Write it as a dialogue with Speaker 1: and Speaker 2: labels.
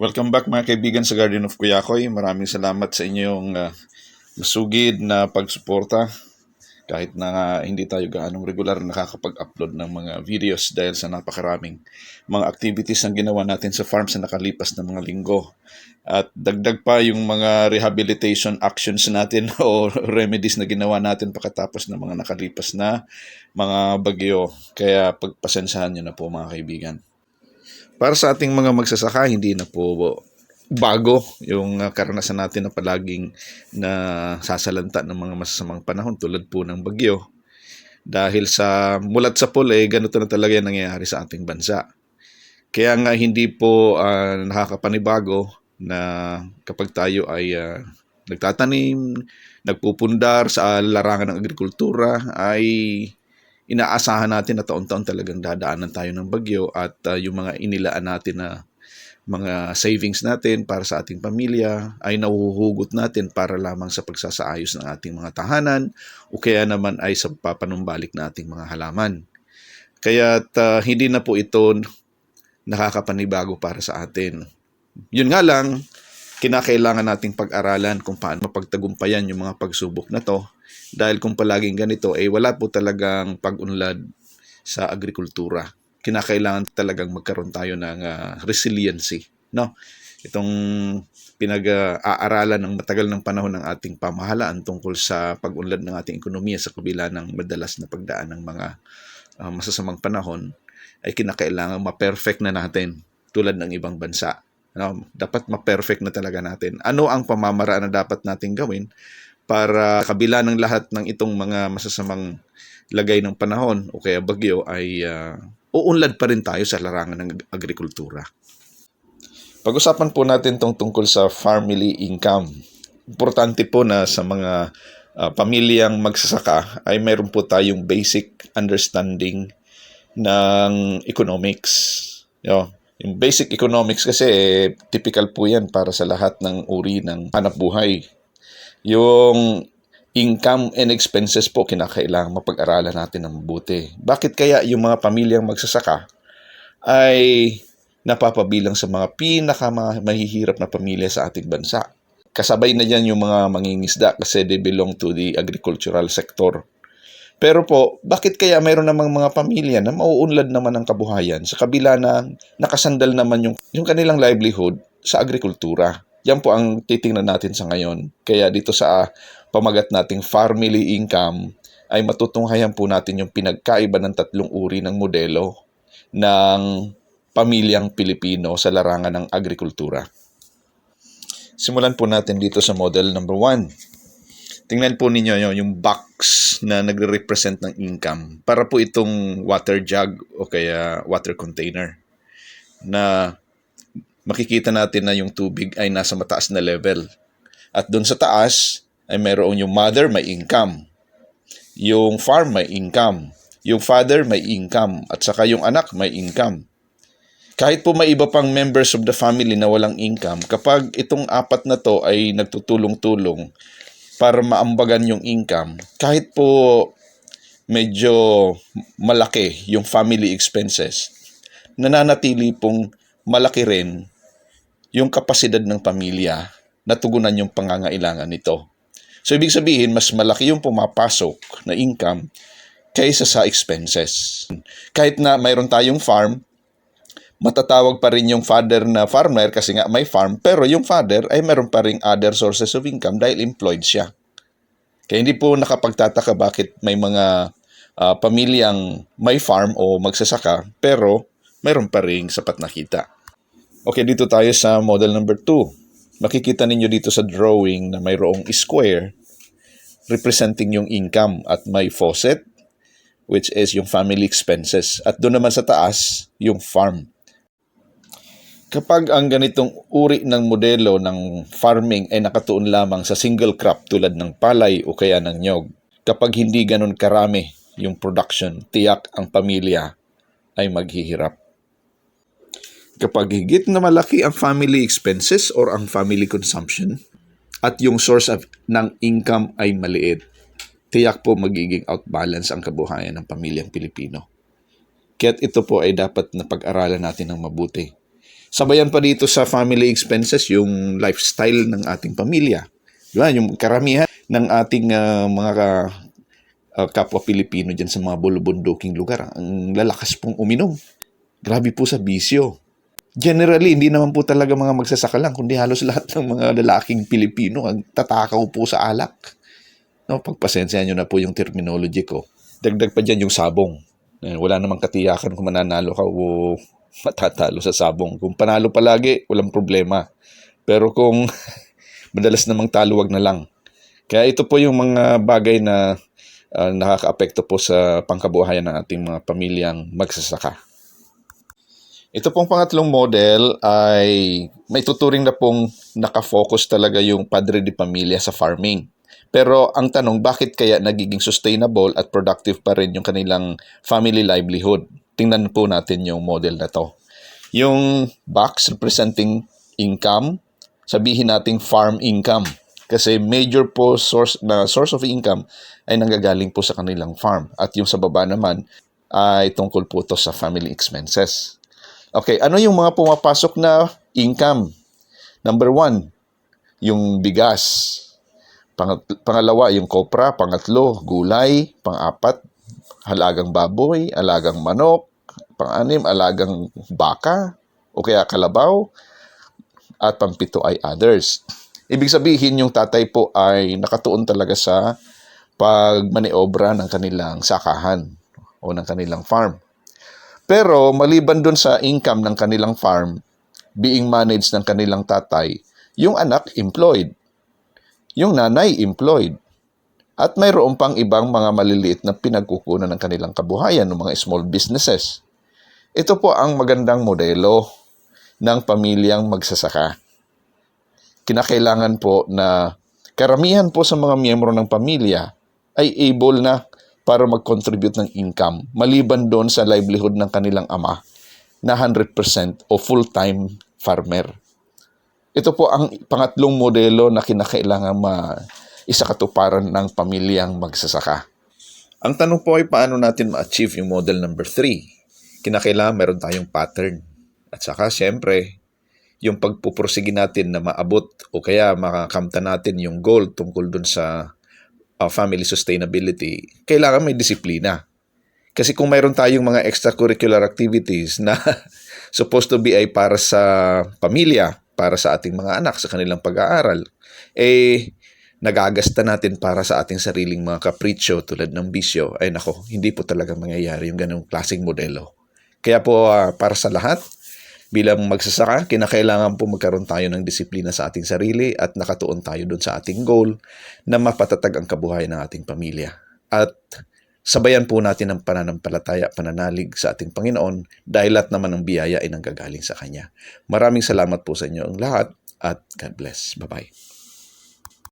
Speaker 1: Welcome back mga kaibigan sa Guardian of Kuyakoy. Maraming salamat sa inyong uh, masugid na pagsuporta kahit na nga hindi tayo gaanong regular nakakapag-upload ng mga videos dahil sa napakaraming mga activities ang ginawa natin sa farm sa nakalipas na mga linggo. At dagdag pa yung mga rehabilitation actions natin o remedies na ginawa natin pagkatapos ng mga nakalipas na mga bagyo. Kaya pagpasensahan nyo na po mga kaibigan para sa ating mga magsasaka, hindi na po bago yung uh, karanasan natin na palaging na sasalanta ng mga masasamang panahon tulad po ng bagyo. Dahil sa mulat sa pole, ganito na talaga yung nangyayari sa ating bansa. Kaya nga hindi po uh, nakakapanibago na kapag tayo ay uh, nagtatanim, nagpupundar sa larangan ng agrikultura ay inaasahan natin na taon-taon talagang dadaanan tayo ng bagyo at uh, yung mga inilaan natin na mga savings natin para sa ating pamilya ay nahuhugot natin para lamang sa pagsasaayos ng ating mga tahanan o kaya naman ay sa papanumbalik na ating mga halaman. Kaya uh, hindi na po ito nakakapanibago para sa atin. Yun nga lang, kinakailangan nating pag-aralan kung paano mapagtagumpayan yung mga pagsubok na to dahil kung palaging ganito, eh wala po talagang pag-unlad sa agrikultura. Kinakailangan talagang magkaroon tayo ng uh, resiliency. No? Itong pinag-aaralan ng matagal ng panahon ng ating pamahalaan tungkol sa pag-unlad ng ating ekonomiya sa kabila ng madalas na pagdaan ng mga uh, masasamang panahon ay kinakailangan ma-perfect na natin tulad ng ibang bansa. No? Dapat ma-perfect na talaga natin. Ano ang pamamaraan na dapat nating gawin para kabila ng lahat ng itong mga masasamang lagay ng panahon o kaya bagyo ay uh, uunlad pa rin tayo sa larangan ng agrikultura. Pag-usapan po natin tong tungkol sa family income. Importante po na sa mga uh, pamilyang magsasaka ay mayroon po tayong basic understanding ng economics. Yo, yung basic economics kasi eh, typical po yan para sa lahat ng uri ng hanap buhay yung income and expenses po kinakailangan mapag-aralan natin ng mabuti. Bakit kaya yung mga pamilyang magsasaka ay napapabilang sa mga pinaka mahihirap na pamilya sa ating bansa? Kasabay na dyan yung mga mangingisda kasi they belong to the agricultural sector. Pero po, bakit kaya mayroon namang mga pamilya na mauunlad naman ang kabuhayan sa kabila na nakasandal naman yung, yung kanilang livelihood sa agrikultura? Yan po ang titingnan natin sa ngayon. Kaya dito sa pamagat nating family income ay matutunghayan po natin yung pinagkaiba ng tatlong uri ng modelo ng pamilyang Pilipino sa larangan ng agrikultura. Simulan po natin dito sa model number 1. Tingnan po ninyo yung box na nagre-represent ng income para po itong water jug o kaya water container na makikita natin na yung tubig ay nasa mataas na level. At doon sa taas ay mayroon yung mother may income. Yung farm may income. Yung father may income. At saka yung anak may income. Kahit po may iba pang members of the family na walang income, kapag itong apat na to ay nagtutulong-tulong para maambagan yung income, kahit po medyo malaki yung family expenses, nananatili pong malaki rin yung kapasidad ng pamilya na tugunan yung pangangailangan nito. So, ibig sabihin, mas malaki yung pumapasok na income kaysa sa expenses. Kahit na mayroon tayong farm, matatawag pa rin yung father na farmer kasi nga may farm, pero yung father ay meron pa rin other sources of income dahil employed siya. Kaya hindi po nakapagtataka bakit may mga uh, pamilyang may farm o magsasaka, pero mayroon pa rin sapat na kita. Okay, dito tayo sa model number 2. Makikita ninyo dito sa drawing na mayroong square representing yung income at may faucet which is yung family expenses. At doon naman sa taas, yung farm. Kapag ang ganitong uri ng modelo ng farming ay nakatuon lamang sa single crop tulad ng palay o kaya ng nyog, kapag hindi ganun karami yung production, tiyak ang pamilya ay maghihirap. Kapag higit na malaki ang family expenses or ang family consumption at yung source of, ng income ay maliit, tiyak po magiging outbalance ang kabuhayan ng pamilyang Pilipino. Kaya't ito po ay dapat na pag-aralan natin ng mabuti. Sabayan pa dito sa family expenses yung lifestyle ng ating pamilya. Di ba? Yung karamihan ng ating ah, mga ka- ah, kapwa Pilipino dyan sa mga bulubunduking lugar, ang lalakas pong uminom. Grabe po sa bisyo. Generally, hindi naman po talaga mga magsasaka lang, kundi halos lahat ng mga lalaking Pilipino ang tatakaw po sa alak. No, pagpasensya nyo na po yung terminology ko. Dagdag pa dyan yung sabong. Eh, Wala namang katiyakan kung mananalo ka o matatalo sa sabong. Kung panalo palagi, walang problema. Pero kung madalas namang talo, wag na lang. Kaya ito po yung mga bagay na ah, nakakaapekto po sa pangkabuhayan ng ating mga pamilyang magsasaka. Ito pong pangatlong model ay may tuturing na pong nakafocus talaga yung padre de pamilya sa farming. Pero ang tanong, bakit kaya nagiging sustainable at productive pa rin yung kanilang family livelihood? Tingnan po natin yung model na to. Yung box representing income, sabihin nating farm income. Kasi major po source na source of income ay nanggagaling po sa kanilang farm. At yung sa baba naman ay tungkol po to sa family expenses. Okay, ano yung mga pumapasok na income? Number one, yung bigas. Pangat- pangalawa, yung kopra. Pangatlo, gulay. Pangapat, halagang baboy, alagang manok. Pang-anim, alagang baka o kaya kalabaw. At pampito ay others. Ibig sabihin, yung tatay po ay nakatuon talaga sa pagmaniobra ng kanilang sakahan o ng kanilang farm. Pero maliban dun sa income ng kanilang farm, being managed ng kanilang tatay, yung anak employed. Yung nanay employed. At mayroon pang ibang mga maliliit na pinagkukunan ng kanilang kabuhayan ng mga small businesses. Ito po ang magandang modelo ng pamilyang magsasaka. Kinakailangan po na karamihan po sa mga miyembro ng pamilya ay able na para mag-contribute ng income maliban doon sa livelihood ng kanilang ama na 100% o full-time farmer. Ito po ang pangatlong modelo na kinakailangan ma isakatuparan ng pamilyang magsasaka. Ang tanong po ay paano natin ma-achieve yung model number 3? Kinakailangan meron tayong pattern. At saka, syempre, yung pagpupursige natin na maabot o kaya makakamta natin yung goal tungkol dun sa uh, family sustainability, kailangan may disiplina. Kasi kung mayroon tayong mga extracurricular activities na supposed to be ay para sa pamilya, para sa ating mga anak, sa kanilang pag-aaral, eh, nagagasta natin para sa ating sariling mga kapritsyo tulad ng bisyo, ay nako, hindi po talaga mangyayari yung ganong klaseng modelo. Kaya po, ah, para sa lahat, bilang magsasaka, kinakailangan po magkaroon tayo ng disiplina sa ating sarili at nakatuon tayo doon sa ating goal na mapatatag ang kabuhayan ng ating pamilya. At sabayan po natin ang pananampalataya, pananalig sa ating Panginoon dahil lahat naman ng biyaya ay nanggagaling sa Kanya. Maraming salamat po sa inyo ang lahat at God bless. Bye-bye.